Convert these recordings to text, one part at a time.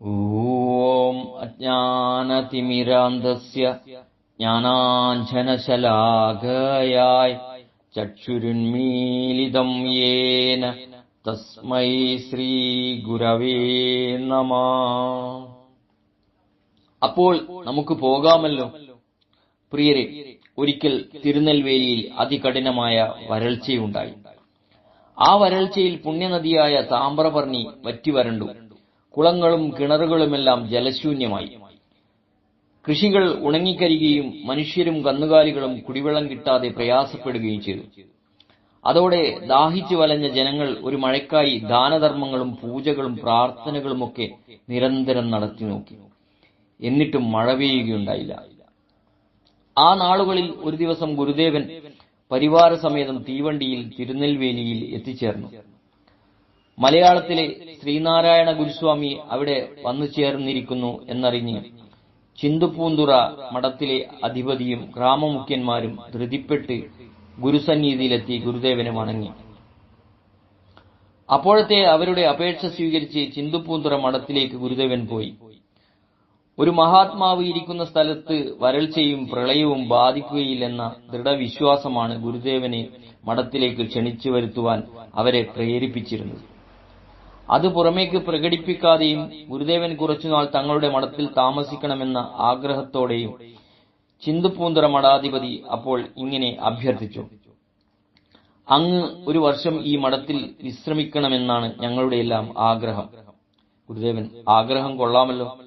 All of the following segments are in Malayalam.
ॐ अज्ञानतिमिरान्धस्य ज्ञानाञ्जनशलाघयाय चक्षुरुन्मीलितं येन तस्मै ശ്രീഗുരവേ നമ അപ്പോൾ നമുക്ക് പോകാമല്ലോ പ്രിയരെ ഒരിക്കൽ തിരുനെൽവേലിയിൽ അതികഠിനമായ വരൾച്ചയുണ്ടായി ആ വരൾച്ചയിൽ പുണ്യനദിയായ താമ്രപർണി വറ്റിവരണ്ടു കുളങ്ങളും കിണറുകളുമെല്ലാം ജലശൂന്യമായി. കൃഷികൾ ഉണങ്ങിക്കരിയുകയും മനുഷ്യരും കന്നുകാലികളും കുടിവെള്ളം കിട്ടാതെ പ്രയാസപ്പെടുകയും ചെയ്തു. അതോടെ ദാഹിച്ചു വലഞ്ഞ ജനങ്ങൾ ഒരു മഴയ്ക്കായി ദാനധർമ്മങ്ങളും പൂജകളും പ്രാർത്ഥനകളുമൊക്കെ നിരന്തരം നടത്തി നോക്കി. എന്നിട്ടും മഴ പെയ്യുകയുണ്ടായില്ല. ആ നാളുകളിൽ ഒരു ദിവസം ഗുരുദേവൻ പരിവാര സമേതം തീവണ്ടിയിൽ തിരുനെൽവേലിയിൽ എത്തിച്ചേർന്നു. മലയാളത്തിലെ ശ്രീനാരായണ ഗുരുസ്വാമി അവിടെ വന്നു ചേർന്നിരിക്കുന്നു എന്നറിഞ്ഞ് ചിന്തുപൂന്തുറ മഠത്തിലെ അധിപതിയും ഗ്രാമമുഖ്യന്മാരും ധൃതിപ്പെട്ട് ഗുരുസന്നിധിയിലെത്തി ഗുരുദേവനെ വണങ്ങി. അപ്പോഴത്തെ അവരുടെ അപേക്ഷ സ്വീകരിച്ച് ചിന്തുപൂന്തുറ മഠത്തിലേക്ക് ഗുരുദേവൻ പോയി. ഒരു മഹാത്മാവ് ഇരിക്കുന്ന സ്ഥലത്ത് വരൾച്ചയും പ്രളയവും ബാധിക്കുകയില്ലെന്ന ദൃഢവിശ്വാസമാണ് ഗുരുദേവനെ മഠത്തിലേക്ക് ക്ഷണിച്ചു വരുത്തുവാൻ അവരെ പ്രേരിപ്പിച്ചിരുന്നത്. അത് പുറമേക്ക് പ്രകടിപ്പിക്കാതെയും ഗുരുദേവൻ കുറച്ചുനാൾ തങ്ങളുടെ മഠത്തിൽ താമസിക്കണമെന്ന ആഗ്രഹത്തോടെയും ചിന്തുപൂന്തറ മഠാധിപതി അപ്പോൾ ഇങ്ങനെ അഭ്യർത്ഥിച്ചു. അങ്ങ് ഒരു വർഷം ഈ മഠത്തിൽ വിശ്രമിക്കണമെന്നാണ് ഞങ്ങളുടെ എല്ലാം ആഗ്രഹം. ഗുരുദേവൻ ആഗ്രഹം കൊള്ളാമല്ലോ.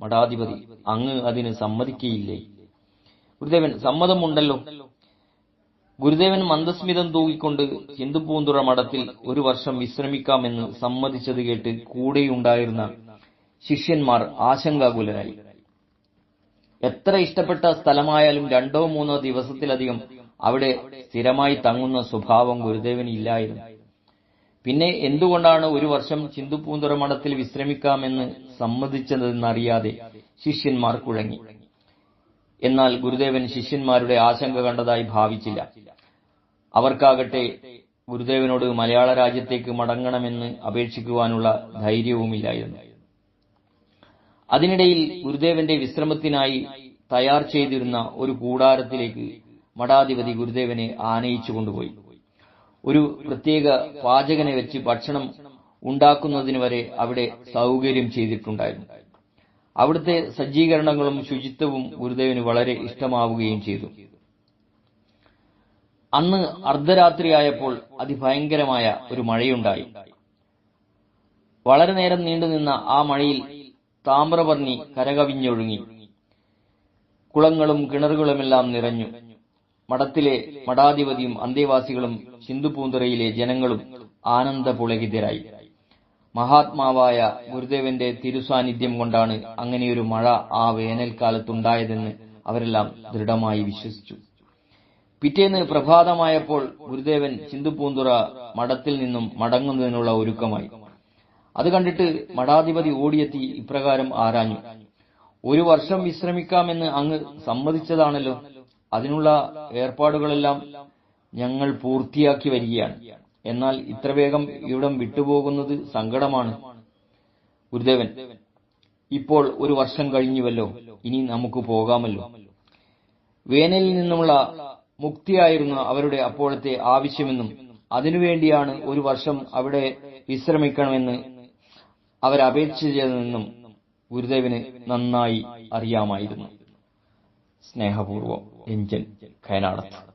മഠാധിപതി അങ്ങ് അതിന് സമ്മതിക്കയില്ലേ? ഗുരുദേവൻ സമ്മതമുണ്ടല്ലോ. ഗുരുദേവൻ മന്ദസ്മിതം തൂകിക്കൊണ്ട് ഹിന്ദുപൂന്തുറ മഠത്തിൽ ഒരു വർഷം വിശ്രമിക്കാമെന്ന് സമ്മതിച്ചത് കേട്ട് കൂടെയുണ്ടായിരുന്ന ശിഷ്യന്മാർ ആശങ്കാകുലരായി. എത്ര ഇഷ്ടപ്പെട്ട സ്ഥലമായാലും രണ്ടോ മൂന്നോ ദിവസത്തിലധികം അവിടെ സ്ഥിരമായി തങ്ങുന്ന സ്വഭാവം ഗുരുദേവന് ഇല്ലായിരുന്നു. പിന്നെ എന്തുകൊണ്ടാണ് ഒരു വർഷം ചിന്തുപൂന്തുറ മഠത്തിൽ വിശ്രമിക്കാമെന്ന് സമ്മതിച്ചതെന്നറിയാതെ ശിഷ്യന്മാർ കുഴങ്ങി. എന്നാൽ ഗുരുദേവൻ ശിഷ്യന്മാരുടെ ആശങ്ക കണ്ടതായി ഭാവിച്ചില്ല. അവർക്കാകട്ടെ ഗുരുദേവനോട് മലയാള രാജ്യത്തേക്ക് മടങ്ങണമെന്ന് അപേക്ഷിക്കുവാനുള്ള ധൈര്യവുമില്ലായിരുന്നു. അതിനിടയിൽ ഗുരുദേവന്റെ വിശ്രമത്തിനായി തയ്യാർ ചെയ്തിരുന്ന ഒരു കൂടാരത്തിലേക്ക് മഠാധിപതി ഗുരുദേവനെ ആനയിച്ചു കൊണ്ടുപോയി. ഒരു പ്രത്യേക പാചകനെ വെച്ച് ഭക്ഷണം ഉണ്ടാക്കുന്നതിന് വരെ അവിടെ സൗകര്യം ചെയ്തിട്ടുണ്ടായിരുന്നു. അവിടുത്തെ സജ്ജീകരണങ്ങളും ശുചിത്വവും ഗുരുദേവന് വളരെ ഇഷ്ടമാവുകയും ചെയ്തു. അന്ന് അർദ്ധരാത്രിയായപ്പോൾ അതിഭയങ്കരമായ ഒരു മഴയുണ്ടായി. വളരെ നേരം നീണ്ടുനിന്ന ആ മഴയിൽ താമ്രപർണി കരകവിഞ്ഞൊഴുങ്ങി. കുളങ്ങളും കിണറുകളുമെല്ലാം നിറഞ്ഞു. മഠത്തിലെ മഠാധിപതിയും അന്തേവാസികളും സിന്ധുപൂന്തറയിലെ ജനങ്ങളും ആനന്ദപുളകിതരായി. മഹാത്മാവായ ഗുരുദേവന്റെ തിരുസാന്നിധ്യം കൊണ്ടാണ് അങ്ങനെയൊരു മഴ ആ വേനൽക്കാലത്തുണ്ടായതെന്ന് അവരെല്ലാം ദൃഢമായി വിശ്വസിച്ചു. പിറ്റേന്ന് പ്രഭാതമായപ്പോൾ ഗുരുദേവൻ ചിന്തുപൂന്തുറ മഠത്തിൽ നിന്നും മടങ്ങുന്നതിനുള്ള ഒരുക്കമായി. അത് കണ്ടിട്ട് മഠാധിപതി ഓടിയെത്തി ഇപ്രകാരം ആരാഞ്ഞു. ഒരു വർഷം വിശ്രമിക്കാമെന്ന് അങ്ങ് സമ്മതിച്ചതാണല്ലോ. അതിനുള്ള ഏർപ്പാടുകളെല്ലാം ഞങ്ങൾ പൂർത്തിയാക്കി വരികയാണ്. എന്നാൽ ഇത്ര വേഗം ഇവിടം വിട്ടുപോകുന്നത് സങ്കടമാണ്. ഗുരുദേവൻ ഇപ്പോൾ ഒരു വർഷം കഴിഞ്ഞുവല്ലോ. ഇനി നമുക്ക് പോകാമല്ലോ. വേനലിൽ നിന്നുമുള്ള മുക്തിയായിരുന്നു അവരുടെ അപ്പോഴത്തെ ആവശ്യമെന്നും അതിനുവേണ്ടിയാണ് ഒരു വർഷം അവിടെ വിശ്രമിക്കണമെന്ന് അവരപേക്ഷിച്ചതെന്നും ഗുരുദേവന് നന്നായി അറിയാമായിരുന്നു. സ്നേഹപൂർവം രഞ്ജൻ കയനാടത്ത്